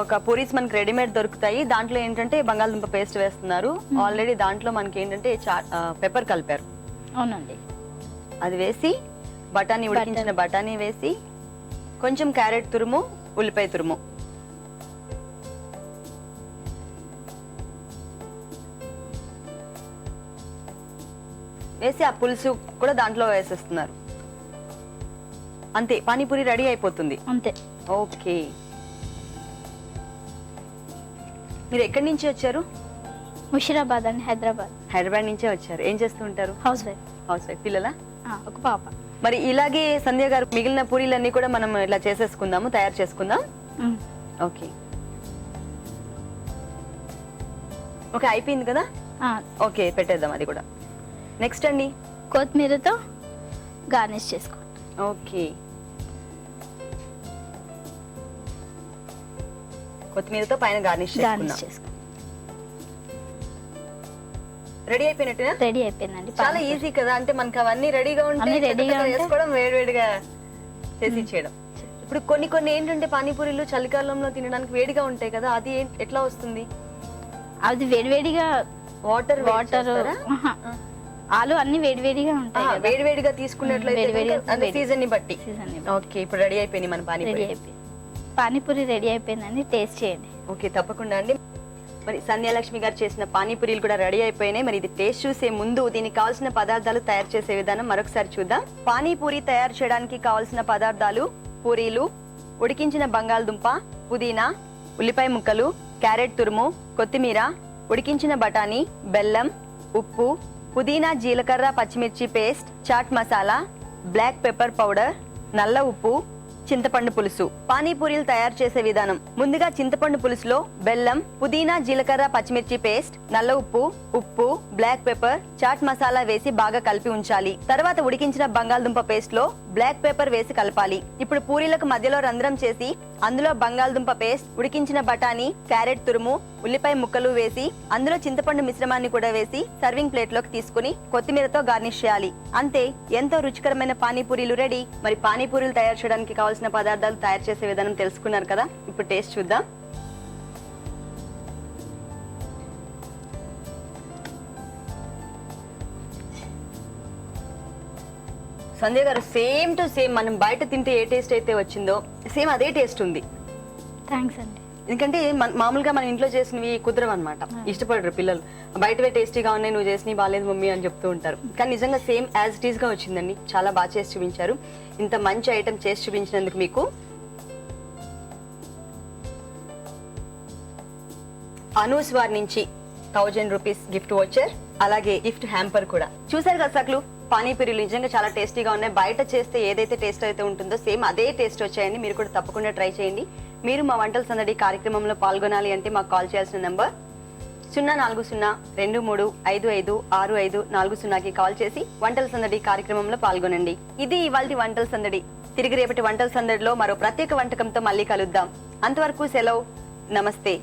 ఒక పూరీస్ మనకి రెడీమేడ్ దొరుకుతాయి. దాంట్లో ఏంటంటే బంగాళదుంప పేస్ట్ వేస్తున్నారు. ఆల్రెడీ దాంట్లో మనకి ఏంటంటే పెప్పర్ కలిపారు. అవునండి. అది వేసి బఠానీ. ఉడికించిన బఠానీ వేసి కొంచెం క్యారెట్ తురుము ఉల్లిపాయ తురుము. వేసి ఆ పులుసు కూడా దాంట్లో వేసేస్తున్నారు. అంతే పానీపూరి రెడీ అయిపోతుంది. అంతే. ఓకే. మీరు ఎక్కడి నుంచి వచ్చారు? ముషిరాబాద్ అండి హైదరాబాద్. హైదరాబాద్ నుంచే వచ్చారు. ఏం చేస్తూ ఉంటారు? Housewife. Housewife. పిల్లలా? ఒక పాప. మరి ఇలాగే సంధ్య గారు మిగిలిన పూరీలన్నీ కూడా మనం ఇట్లా చేసేసుకుందాము తయారు చేసుకుందాం. ఓకే. ఓకే అయిపోయింది కదా? ఓకే పెట్టేద్దాం అది కూడా. నెక్స్ట్ అండి? కొత్తిమీరతో గార్నిష్ చేసుకోండి ఓకే. కొత్తిమీరతో పైన గార్నిష్ గార్నిష్ చేసుకుందాం రెడీ అయిపోయినట్టుగా రెడీ అయిపోయిందండి చాలా పానీపూరి. ఈజీ కదా అంటే మనకి అవన్నీ రెడీగా ఉంటే అన్నీ చక్కగా రెడీగా ఉంటే- వేసుకోవడం వేడివేడిగా చేసి ఇచ్చేయడం. ఇప్పుడు కొన్ని కొన్ని ఏంటంటే పానీపూరీలు చలికాలంలో తినడానికి వేడిగా ఉంటాయి కదా అది ఏం- ఎట్లా వస్తుంది? అది వేడివేడిగా వాటర్ వాటర్ ఆలు అన్ని వేడివేడిగా ఉంటాయి కదా. వేడివేడిగా తీసుకున్నట్లయితే వేడివేడిగా కనుక అది వేడి. సీజన్ని బట్టి. సీజన్ ఓకే ఇప్పుడు రెడీ అయిపోయింది మన రెడీ పానీపూరి. అయిపోయింది. పానీపూరి రెడీ అయిపోయిందండి టేస్ట్ చేయండి. ఓకే తప్పకుండా అండి. మరి సంధ్యాలక్ష్మి గారు చేసిన పానీపూరీలు కూడా రెడీ అయిపోయినాయి. మరి ఇది టేస్ట్ చూసే ముందు దీనికి కావాల్సిన పదార్థాలు తయారు చేసే విధానం మరొకసారి చూద్దాం. పానీపూరి తయారు చేయడానికి కావాల్సిన పదార్థాలు పూరీలు ఉడికించిన బంగాళదుంప పుదీనా ఉల్లిపాయ ముక్కలు క్యారెట్ తురుము కొత్తిమీర ఉడికించిన బఠానీ బెల్లం ఉప్పు పుదీనా జీలకర్ర పచ్చిమిర్చి paste chaat masala black pepper powder నల్ల ఉప్పు చింతపండు పులుసు. పానీపూరీలు తయారు చేసే విధానం. ముందుగా చింతపండు పులుసులో బెల్లం పుదీనా జీలకర్ర పచ్చిమిర్చి పేస్ట్ నల్ల ఉప్పు ఉప్పు బ్లాక్ పెప్పర్ చాట్ మసాలా వేసి బాగా కలిపి ఉంచాలి. తర్వాత ఉడికించిన బంగాళదుంప పేస్ట్లో బ్లాక్ పెప్పర్ వేసి కలపాలి. ఇప్పుడు పూరీలకు మధ్యలో రంధ్రం చేసి అందులో బంగాళదుంప పేస్ట్ ఉడికించిన బఠానీ క్యారెట్ తురుము ఉల్లిపాయ ముక్కలు వేసి అందులో చింతపండు మిశ్రమాన్ని కూడా వేసి సర్వింగ్ ప్లేట్లోకి తీసుకుని కొత్తిమీరతో గార్నిష్ చేయాలి. అంతే ఎంతో రుచికరమైన పానీపూరీలు రెడీ. మరి పానీపూరీలు తయారు చేయడానికి కావాల్సిన పదార్థాలు తయారు చేసే విధానం తెలుసుకున్నారు కదా? ఇప్పుడు టేస్ట్ చూద్దాం. సంజయ్ గారు సేమ్ టు సేమ్ మనం బయట తింటే ఏ టేస్ట్ అయితే వచ్చిందో సేమ్ అదే టేస్ట్ ఉంది. థ్యాంక్స్ అండి. ఎందుకంటే మామూలుగా మన ఇంట్లో చేసినవి కుదరవు అనమాట ఇష్టపడరు పిల్లలు. బయటవే టేస్టీగా ఉన్నాయి నువ్వు చేసినవి బాగాలేదు మమ్మీ అని చెప్తూ ఉంటారు. కానీ నిజంగా సేమ్ యాజ్ ఇట్గా వచ్చిందండి. చాలా బాగా చేసి చూపించారు. ఇంత మంచి ఐటమ్ చేసి చూపించినందుకు మీకు అనూస్ వారి నుంచి థౌజండ్ రూపీస్ గిఫ్ట్ వచ్చర్ అలాగే గిఫ్ట్ హ్యాంపర్ కూడా. చూసారు కదా సక్లు పానీపూరీలు నిజంగా చాలా టేస్టీగా ఉన్నాయి. బయట చేస్తే ఏదైతే టేస్ట్ అయితే ఉంటుందో సేమ్ అదే టేస్ట్ వచ్చాయండి. మీరు కూడా తప్పకుండా ట్రై చేయండి. మీరు మా వంటల సందడి కార్యక్రమంలో పాల్గొనాలి అంటే మాకు కాల్ చేయాల్సిన నెంబర్ సున్నా నాలుగు సున్నా రెండు మూడు ఐదు ఐదు ఆరు ఐదు నాలుగు సున్నాకి కాల్ చేసి వంటల సందడి కార్యక్రమంలో పాల్గొనండి. ఇది ఇవాళ వంటల సందడి. తిరిగి రేపటి వంటల సందడిలో మరో ప్రత్యేక వంటకంతో మళ్ళీ కలుద్దాం. అంతవరకు సెలవు. నమస్తే.